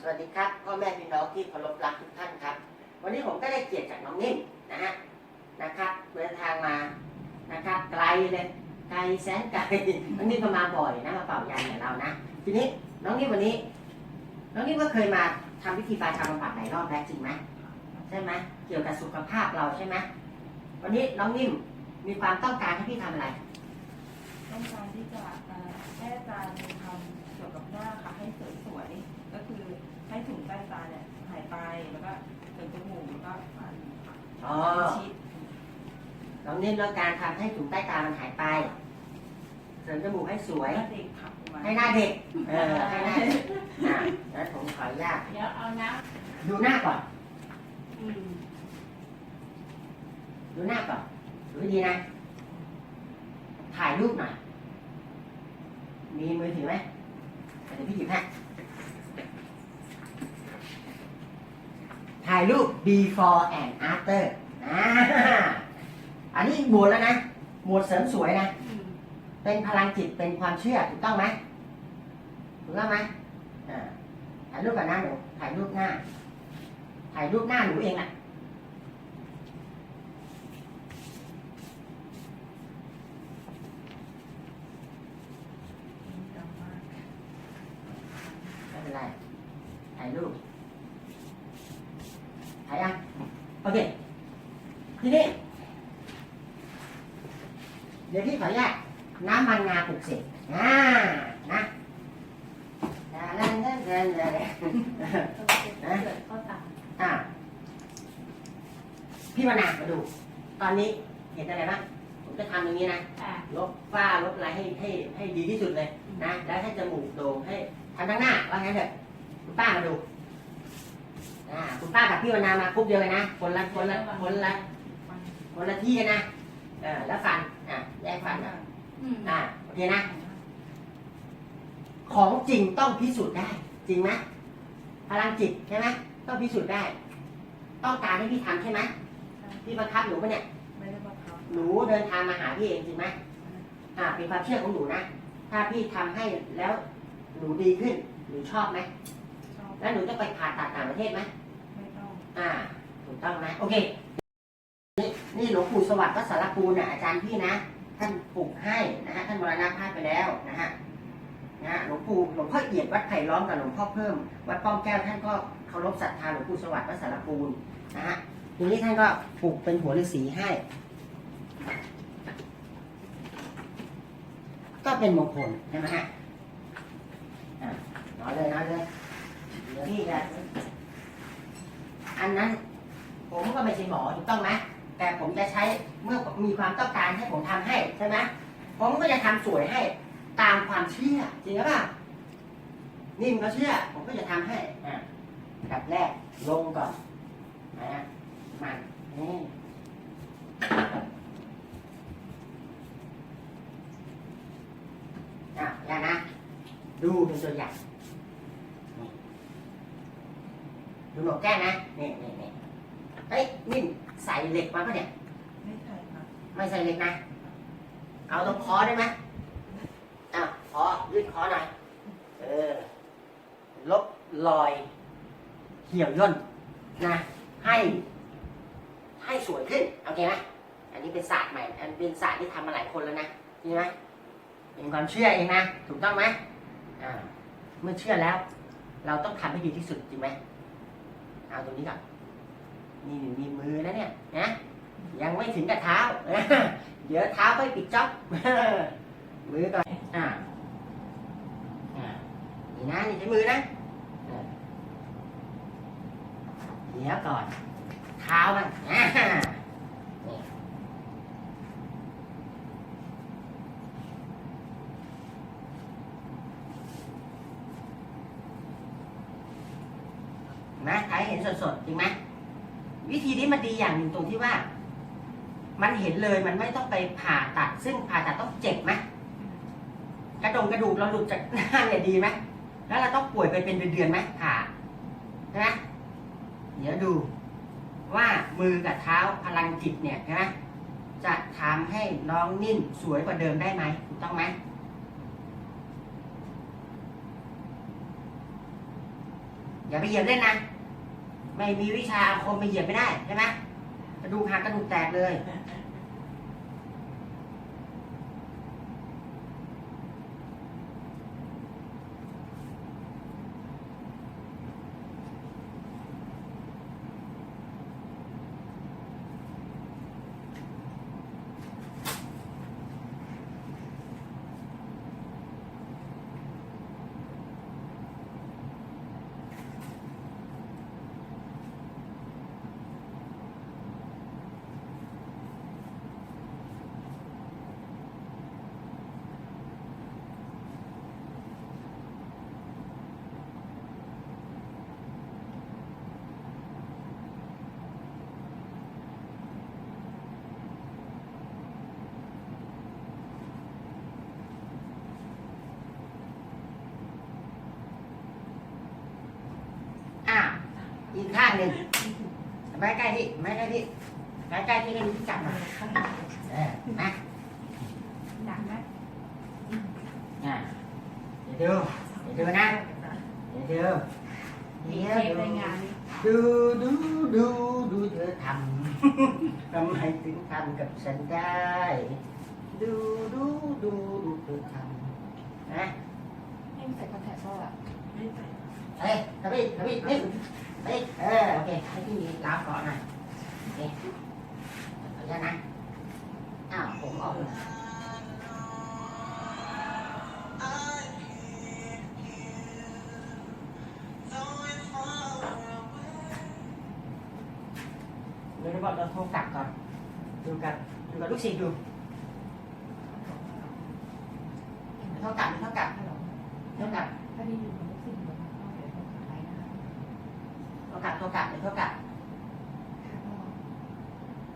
สวัสดีครับพ่อแม่พี่น้องที่เคารพรักทุกท่านครับ วันนี้ผมก็ได้เกียรติจากน้องนิ่มนะฮะนะครับเดินทางมานะครับไกลเลยไกลแสนไกลน้องนิ่มก็มาบ่อยนะมาเป่ายาอย่างเรานะทีนี้น้องนิ่มวันนี้ น้องนิ่มก็เคยมาทำพิธีปาชาบำบัดหลายรอบแล้วจริงไหมใช่ไหมเกี่ยวกับสุขภาพเราใช่ไหมวันนี้น้องนิ่มมีความต้องการให้พี่ทำอะไรต้องการที่จะเอ่อให้อาจารย์ทำเกี่ยวกับหน้าค่ะให้สวยๆก็คือ ให้ถุงใต้ตาเนี่ยหายไปแล้วก็เติมจมูกแล้วก็ฟันอ๋อชิดน้องนิ่มแล้วการทำให้ถุงใต้ตามันหายไป เสริมจมูกให้สวย แล้วเด็กขับออกมาให้หน้าเด็ก เออ ให้หน้าเด็กอะแล้วผมขออนุญาตเดี๋ยวเอาน้ดูหน้าก่อนำอืมดูหน้าก่อนดูให้ดีนะ ถ่ายรูปหน่อย มีมือถือไหมเดี๋ยวพี่หยิบให้ ถ่ายรูป before and after อ่าอันนี้หมวดแล้วนะ หมวดเสริมสวยนะ เป็นพลังจิตเป็นความเชื่อถูกต้องไหมถูกต้องไหมอ่าถ่ายรูปกับหน้าหนูถ่ายรูปหน้า ถ่ายรูปหน้าหนูเองแหละ ดำมาก ไม่เป็นไร ถ่ายรูป ถ่ายยัง โอเค ทีนี้ เดี๋ยวพี่ขออนุญาตน้ำมันงาปลุกเสกอ่านะอ่า นเล่นเล่นเล่นต้องเก็บเกิดข้อต่างอ่าพี่วนามาดู ตอนนี้เห็นอะไรบ้างผมจะทำอย่างนี้นะ ค่ะลบฝ้าลบอะไรให้ให้ให้ดีที่สุดเลยนะ แล้วให้จมูกโด่งให้ทำทั้งหน้าว่างั้นเถอะคุณป้ามาดูอ่าคุณป้ากับพี่วนามาคุบเดียวกันนะคนละคนละคนละคนละที่กันนะเออแล้วฟันอะแยกฟันอะอืมอ่าโอเคนะ ของจริงต้องพิสูจน์ได้ จริงไหมพลังจิตใช่ไหมต้องพิสูจน์ได้ ต้องการให้พี่ทำใช่ไหมพี่บังคับหนูปะเนี่ย ไม่ได้บังคับหนูเดินทางมาหาพี่เองจริงไหมอ่าเป็นความเชื่อของหนูนะ ถ้าพี่ทำให้แล้วหนูดีขึ้นหนูชอบไหมชอบแล้วหนูจะไปผ่าตัดต่างประเทศไหมไม่ต้องอ่าถูกต้องนะโอเค นี่นี่หลวงปู่สวัสดิ์วัดสารปูนน่ะอาจารย์พี่นะท่านปลูกให้นะฮะท่านมรณภาพไปแล้วนะฮะ นะหลวงปู่หลวงพ่อเอียดวัดไผ่ล้อมกับหลวงพ่อเพิ่มวัดป้อมแก้วท่านก็เคารพศรัทธาหลวงปู่สวัสดิ์วัดสารปูนนะฮะทีนี้ท่านก็ปลูกเป็นหัวฤาษีให้ ก็เป็นมงคลใช่ไหมฮะอะนอนเลยนอนเลยเดี๋ยวพี่จะอันนั้น ผมก็ไม่ใช่หมอถูกต้องไหมแต่ผมจะใช้เมื่อมีความต้องการให้ผมทำให้ใช่ไหมผมก็จะทำสวยให้ ตามความเชื่อจริงหรือเปล่านิ่มก็เชื่อ ผมก็จะทำให้อะอันดับแรกลงก่อนนะมันนี่อะอย่างนะ ดูเป็นตัวอย่างนี่ดูหนกแก้มนะนี่นี่นี่เฮ้ยนิ่มใส่เหล็กมาปะเนี่ย ไม่ใช่ค่ะ ไม่ใส่เหล็กนะ เอาตรงคอได้ไหมอะ คอยืดคอหน่อย เออ ลบรอย เหี่ยวย่นนะ ให้ ให้สวยขึ้น โอเคไหมอันนี้เป็นศาสตร์ใหม่ อันเป็นศาสตร์ที่ทำมาหลายคนแล้วนะจริงไหมเป็นความเชื่อเองนะ ถูกต้องไหมอ่า เมื่อเชื่อแล้ว เราต้องทำให้ดีที่สุดจริงไหมเอาตรงนี้ก่อนนี่มีมือแล้วเนี่ยนะยังไม่ถึงกับเท้า เดี๋ยวเท้าค่อยปิดจ็อบมือก่อนอ่า นี่นะนี่ใช้มือนะเดี๋ยวก่อน เท้ามันนี่เห็นไหมถ่ายเห็นสดๆจริงไหมวิธีนี้มันดีอย่างหนึ่งตรงที่ว่า มันเห็นเลยมันไม่ต้องไปผ่าตัด ซึ่งผ่าตัดต้องเจ็บไหมกระดงกระดูกเราหลุดจากหน้าเนี่ยดีไหม แล้วเราต้องป่วยไปเป็นเดือนๆไหมผ่าใช่ไหมเดี๋ยวดูว่ามือกับเท้าพลังจิตเนี่ยใช่ไหมจะทำให้น้องนิ่มสวยกว่าเดิมได้ไหมถูกต้องไหมอย่าไปเหยียบเล่นนะ ไม่มีวิชาอาคมไปเหยียบไม่ได้ใช่ไหมกระดูกหักกระดูกแตกเลย อะอีก ข้างหนึ่งไม้ใกล้ที่ไม้ใกล้ที่ไม้ใกล้ที่ให้ดูพิกัดหน่อยเออนะหนักไหมอะเดี๋ยวดูเดี๋ยวดูนะเดี๋ยวดูเดี๋ยวเทปดูรายงานนี่ดูดูดูดูเธอทำทำไมถึงทำกับฉันได้ ดูดูดูดูเธอทำนะให้ใส่คอนแทคก็แบบไม่ใส่เฮ้ยทำพี่ทำพี่นี่เฮ้ย เออโอเคให้พี่มีล้าวก่อนหน่อยโอเคขออนุญาตนะอ้าวผมออกเลยเดี๋ยวเราบอกเราโทรกลับก่อนดูกันดูกับลูกศิษย์ดูเท่ากับเท่ากับเท่ากับ ถ้าได้ยินมันรู้สึกเหมือนเข้าไปตรงขาไหนนะ เท่ากับ เท่ากับเท่ากับ ค่ะก็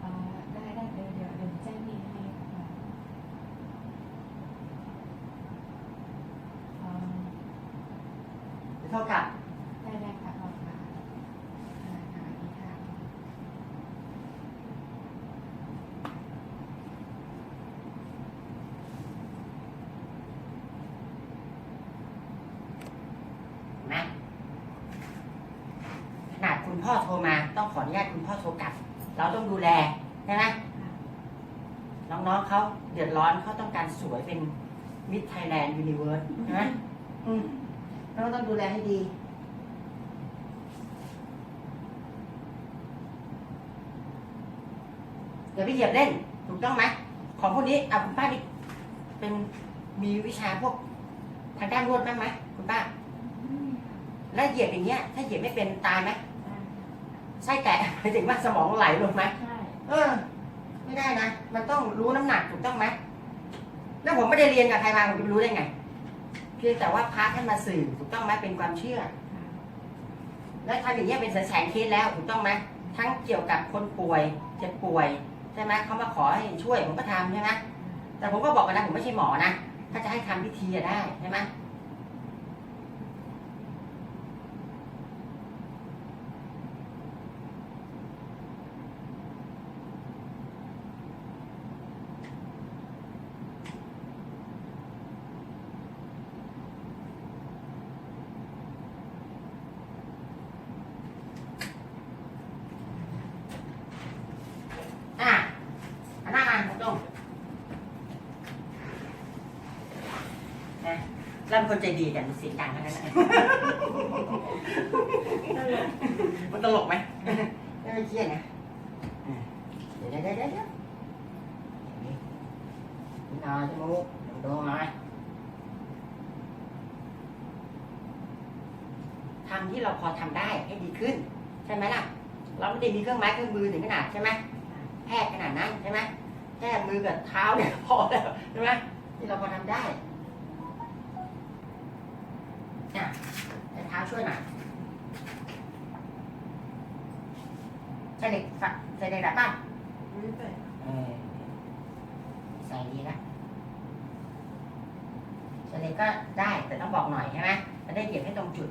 เอ่อได้ได้เดี๋ยวเดี๋ยวเดี๋ยวแจ้งนี่ให้ค่ะเอ่อ เท่ากับ ได้ได้ค่ะขอบคุณค่ะค่ะค่ะนี่ค่ะ นะขนาดคุณ พ่อโทรมาต้องขออนุญาตคุณพ่อโทรกลับ เราต้องดูแลใช่ไหมน้องๆเขาเดือดร้อนเขาต้องการสวยเป็นมิ s ไทยแลนด์ยูนิเวิร์สใช่ไหมเราต้องดูแลให้ดีอย่าไปเหยียบเล่น ถูกต้องไหมของพวกนี้เอาคุณป้านี่เป็นมีวิชาพวกทางด้านนวดบ้างไหมคุณป้า แล้วเหยียบอย่างเงี้ย ถ้าเหยียบไม่เป็นตายไหม ไส้แตกหมายถึงว่าสมองไหลลงไหมใช่เออ ไม่ได้นะ มันต้องรู้น้ำหนักถูกต้องไหมแล้วผมไม่ได้เรียนกับใครมาผมจะไปรู้ได้ไง เพียงแต่ว่าพระท่านมาสื่อถูกต้องไหมเป็นความเชื่อค่ะแล้วทำอย่างเงี้ยเป็นแสนๆเคสแล้วถูกต้องไหมทั้งเกี่ยวกับคนป่วยเจ็บป่วยใช่ไหมเขามาขอให้ช่วยผมก็ทำใช่ไหมแต่ผมก็บอกกันนะผมไม่ใช่หมอนะถ้าจะให้ทำพิธีอะได้ใช่ไหมอะหันหน้ามาตรงนะ แล้วเป็นคนใจดีกันเสียงดังทั้งนั้นะมันตลกไหมไม่เครียดนะเดี๋ยวเดี๋ยวเดี๋ยวเดี๋ยวนี่นี่นอนจมูกโดนหน่อยทำที่เราพอทำได้ให้ดีขึ้น ใช่ไหมล่ะ เราไม่ได้มีเครื่องไม้เครื่องมือถึงขนาดใช่ไหมแพทย์ขนาดนั้นใช่ไหมแค่มือกับเท้าเนี่ยพอแล้วใช่ไหมที่เราพอทำได้เนี่ยให้เท้า ช่วยหน่อยใส่เหล็กฝักใส่เหล็กดัดป่ะไม่ใส่เออใส่ดีนะใส่เหล็กก็ได้แต่ต้องบอกหน่อยใช่ไหมจะได้เหยียบให้ตรงจุด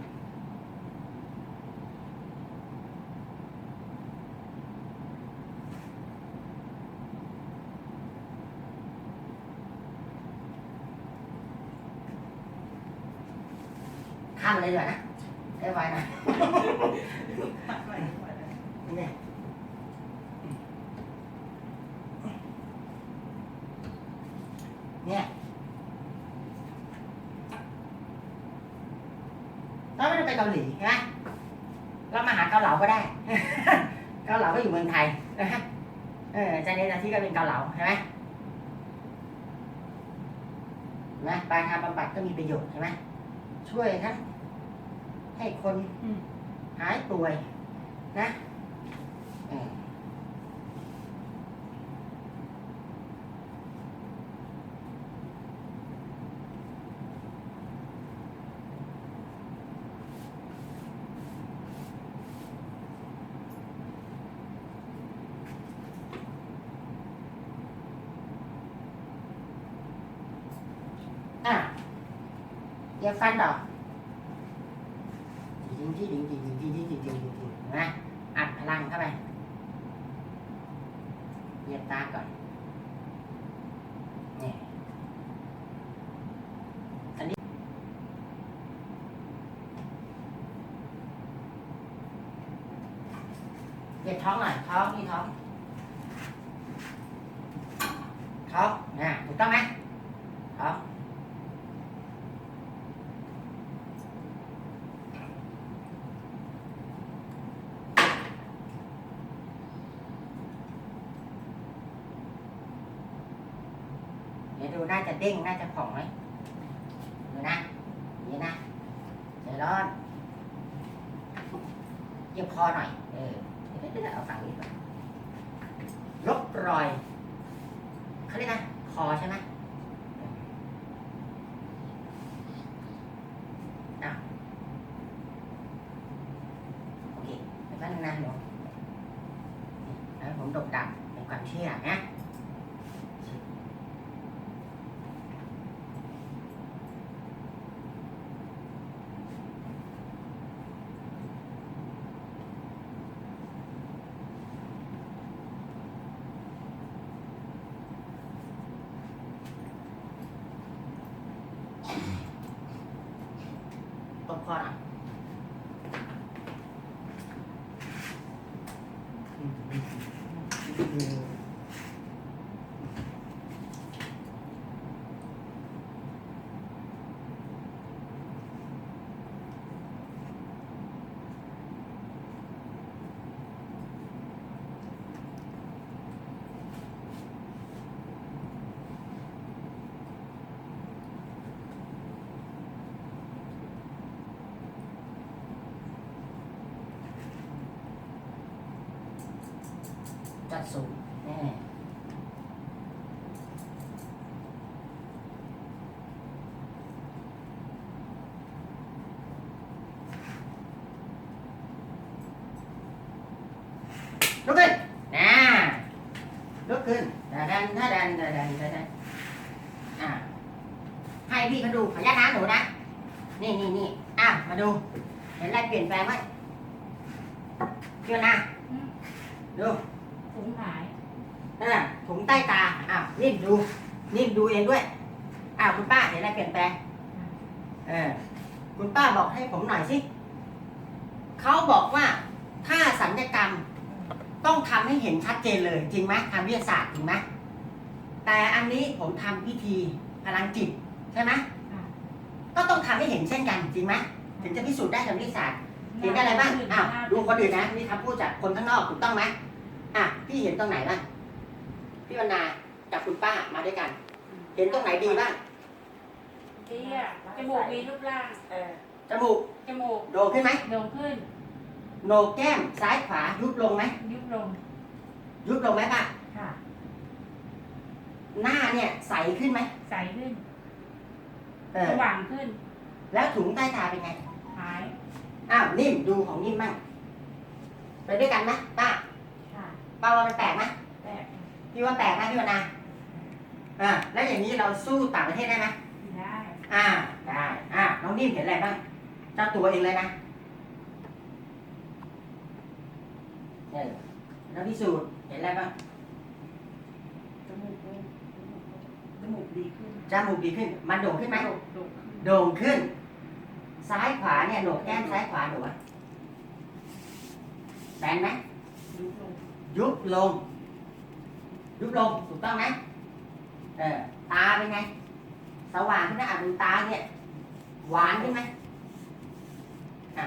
ข้ามมาเลยดีกว่านะเอให้ ไวหน่อยตัดไปดีกว่านะเนี่ยเนี่ยเราไม่ต้องไปเกาหลีใช่ไหมเรามาหาเกาเหลาก็ได้ เกาเหลาก็อยู่เมืองไทยนะฮะเออใจในหน้าที่ก็เป็นเกาเหลาใช่ไหมนะปลายทางบำบัดก็มีประโยชน์ใช่ไหมช่วยทั้ง ให้คนหายป่วยนะเอออะเดี๋ยวฟันดอก จริงจริงจริงจริงจริงจริงจริงจริงจริงนะอัดพลังเข้าไปเหยียบตาก่อนนี่อันนี้เหยียบท้องหน่อยท้องนี่ท้องท้องนะถูกต้องไหมท้อง เดี๋ยวดูน่าจะ เด้งน่าจะผ่องไหมดูนะนี่นะใจร้อนเยียบคอหน่อย เออเดี๋ยวเดี๋ยวเอาฝั่งนี้ก่อนลบรอยเขาเรียกนะ คอใช่ไหม 好啦。 จัดสูงแน่ลุกขึ้นนะลุกขึ้นถ้าดันถ้าดันถ้าดันถ้าดันอะให้พี่เขาดูขออนุญาตนะหนูนะ นี่นี่นี่อะมาดู เห็นอะไรเปลี่ยนแปลงไหมเชื่อนะ ดู ถุงหายนั่นน่ะถุงใต้ตาอ้าวนิ่มดู นิ่มดูเองด้วยอ้าวคุณป้าเห็นอะไรเปลี่ยนแปลงเออคุณป้าบอกให้ผมหน่อยสิเขาบอกว่าถ้าสัญญกรรมต้องทำให้เห็นชัดเจนเลย จริงไหมทางวิทยาศาสตร์จริงไหมแต่อันนี้ผมทำพิธีพลังจิตใช่ไหมก็ต้องทำให้เห็นเช่นกันจริงไหมถึงจะพิสูจน์ได้ทางวิทยาศาสตร์เห็นได้อะไรบ้างอ้าวดูคนอื่นนะนี่คำพูดจากคนข้างนอกถูกต้องไหม อะพี่เห็นตรงไหนบ้างพี่วรรณากับคุณป้ามาด้วยกัน เห็นตรงไหนดีบ้างเตี้ยจมูกมีรูปร่างเออจมูกจมูกโด่งขึ้นไหมโด่งขึ้นโหนกแก้มซ้ายขวายุบลงไหมยุบลง ยุบลงไหมป้าค่ะ หน้าเนี่ยใสขึ้นไหมใสขึ้นเอสอว่างขึ้น แล้วถุงใต้ตาเป็นไงหาย อ้าวนิ่มดูของนิ่มบ้างไปด้วยกันไหมป้าค่ะ ป้าว่ามันแปลกไหมแตกพี่ว่าแปลกไหมพี่วรรณาอ่าแล้วอย่างนี้เราสู้ต่างประเทศได้ไหมได้อ่าได้อ่าน้องนิ่มเห็นอะไรบ้างเจ้าตัวเองเลยนะเออแล้วพิสูจน์เห็นอะไรบ้างจมูกเลยจมูกดีขึ้นจมูกดีขึ้น มันโด่งขึ้นไหมโด่งโด่งขึ้นโด่งขึ้นซ้ายขวาเนี่ยโหนกแก้มซ้ายขวาหนูอะแบนไหม ยุบลงยุบลงยุบลงถูกต้องไหมเออตาเป็นไงสว่างขึ้นไหมอะดูตาเนี่ยหวานขึ้นไหมอะ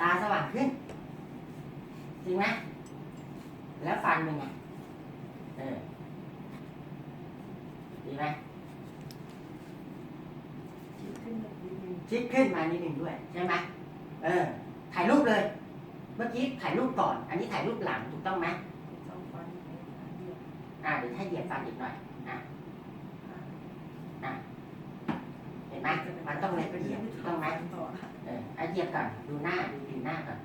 ตาสว่างขึ้นจริงไหมแล้วฟันเป็นไงเออดีไหมคิดขึ้นแบบนิดนึงชิดขึ้นมานิดหนึ่งด้วยใช่ไหมเออถ่ายรูปเลย เมื่อกี้ถ่ายรูปก่อน อันนี้ถ่ายรูปหลังถูกต้องไหมสองฟันในขาเดียวอ่าเดี๋ยวให้เหยียบฟันอีกหน่อยอะอะเห็นไหมมันต้องละเอียดถูกต้องไหมต่อเออเอาเหยียบก่อนดูหน้าดูผิวหน้าก่อน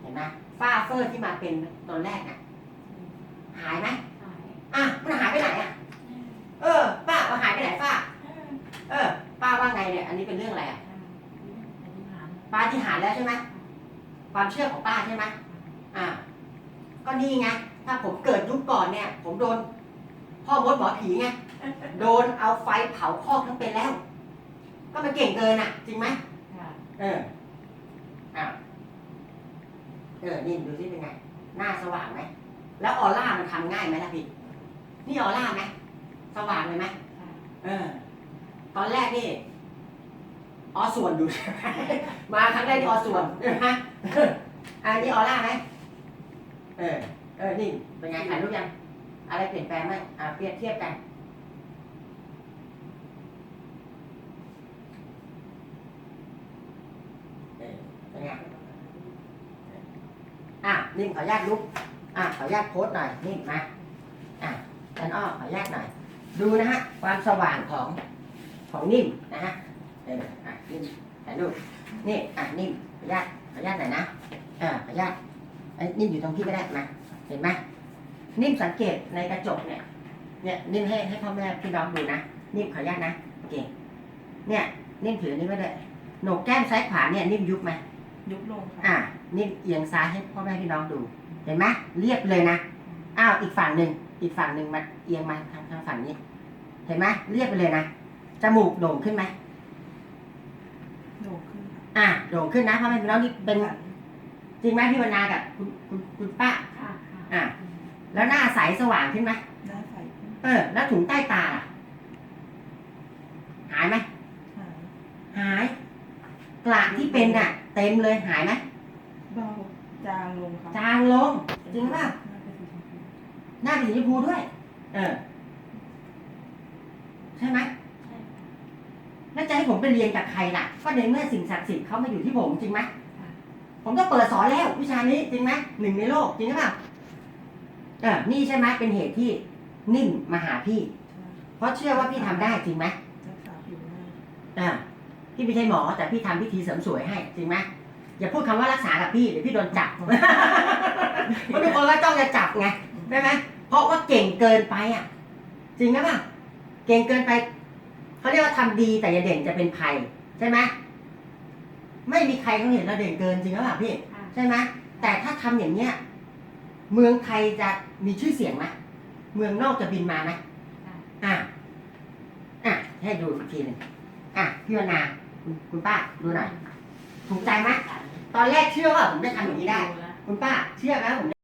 เห็นไหมฝ้าเฟอร์ที่มาเป็นตอนแรกน่ะ หายไหมหายอะมันหายไปไหนอะเออ ป้าเอาหายไปไหนฝ้าเออ ป้าว่าไงเนี่ย อันนี้เป็นเรื่องอะไรอะอธิษฐานป้าที่หารแล้วใช่ไหม ความเชื่อของป้าใช่ไหมอ่า ก็นี่ไง ถ้าผมเกิดยุคก่อนเนี่ย ผมโดน พ่อมดหมอผีไง โดนเอาไฟเผาคอกทั้งเป็นแล้ว ก็มันเก่งเกินอะ จริงไหมค่ะเอออ่าเออ นี่ดูสิเป็นไง หน้าสว่างไหม แล้วออร่ามันทำง่ายไหมล่ะพี่ นี่ออร่าไหม สว่างเลยไหมค่ะเออ ตอนแรกนี่ ออส่วนอยู่ มาครั้งแรกนี่ออส่วนใช่ไหมอันนี้ออร่าไหมเออ เออ นี่เป็นไงถ่ายรูปยัง อะไรเปลี่ยนแปลงไหมอ่าเปรียบเทียบกัน เออเป็นไงอะนิ่มขออนุญาตลุกอะขออนุญาตโพสหน่อยนิ่มมาอะอาจารย์อ้อขออนุญาตหน่อย ดูนะฮะ ความสว่างของของนิ่มนะฮะ เอออะนิ่มถ่ายรูปนี่อะนิ่มขออนุญาตขออนุญาตหน่อยนะอ่าขออนุญาตไอ้นิ่มอยู่ตรงที่ก็ได้มาเห็นไหมนิ่มสังเกตในกระจกเนี่ย เนี่ยนิ่มให้ให้พ่อแม่พี่น้องดูนะนิ่มขออนุญาตนะโอเคเนี่ย นิ่มถืออันนี้ไว้เลยโหนกแก้มซ้ายขวาเนี่ยนิ่มยุบไหมยุบลงค่ะอ่านี่เอียงซ้ายให้พ่อแม่พี่น้องดู เห็นไหมเรียบเลยนะอ้าวอีกฝั่งหนึ่งอีกฝั่งหนึ่งมาเอียงมาทางทางฝั่งนี้ เห็นไหมเรียบไปเลยนะจมูกโด่งขึ้นไหม โด่งขึ้นค่ะอ่าโด่งขึ้นนะพ่อแม่พี่น้องนี่เป็นจริงไหมพี่วรรณากับคุณคุณคุณป้า ค่ะอะ แล้วหน้าใสสว่างขึ้นไหมหน้าใสขึ้นเออ แล้วถุงใต้ตาล่ะหายไหมหายหาย กระที่เป็นน่ะ เต็มเลยหายไหมเบาจางลงค่ะจางลง จริงป่ะหน้าเป็นสีชมพูหน้าเป็นสีชมพูด้วย เออ ใช่ไหม ใช่ แล้วจะให้ ผมไปเรียนกับใครล่ะ ก็ในเมื่อสิ่งศักดิ์สิทธิ์เขามาอยู่ที่ผมจริงไหมผมก็เปิดสอนแล้ววิชานี้จริงไหมหนึ่งในโลกจริงหรือเปล่าเออนี่ใช่ไหมเป็นเหตุที่นิ่มมาหาพี่ เพราะเชื่อว่าพี่ทำได้จริงไหมรักษาผิวหน้าอ่าพี่ไม่ใช่หมอแต่พี่ทำพิธีเสริมสวยให้จริงไหมอย่าพูดคำว่ารักษากับพี่เดี๋ยวพี่โดนจับเพราะทุกคนก็จ้องจะจับไงใช่ไหมเพราะว่าเก่งเกินไปอะ จริงไหมป่ะเก่งเกินไป เขาเรียกว่าทำดีแต่อย่าเด่นจะเป็นภัยใช่ไหมไม่มีใครเขาเห็นเราเด่นเกินจริงหรือเปล่าพี่ค่ะใช่ไหมแต่ถ้าทำอย่างเนี้ยเมืองไทยจะมีชื่อเสียงไหมเมืองนอกจะบินมาไหมอะอะให้ดูอีกทีหนึ่งอะพี่วนาคุณคุณป้าดูหน่อยถูกใจไหมตอนแรกเชื่อว่าผมจะทำอย่างนี้ได้ คุณป้าเชื่อไหมผม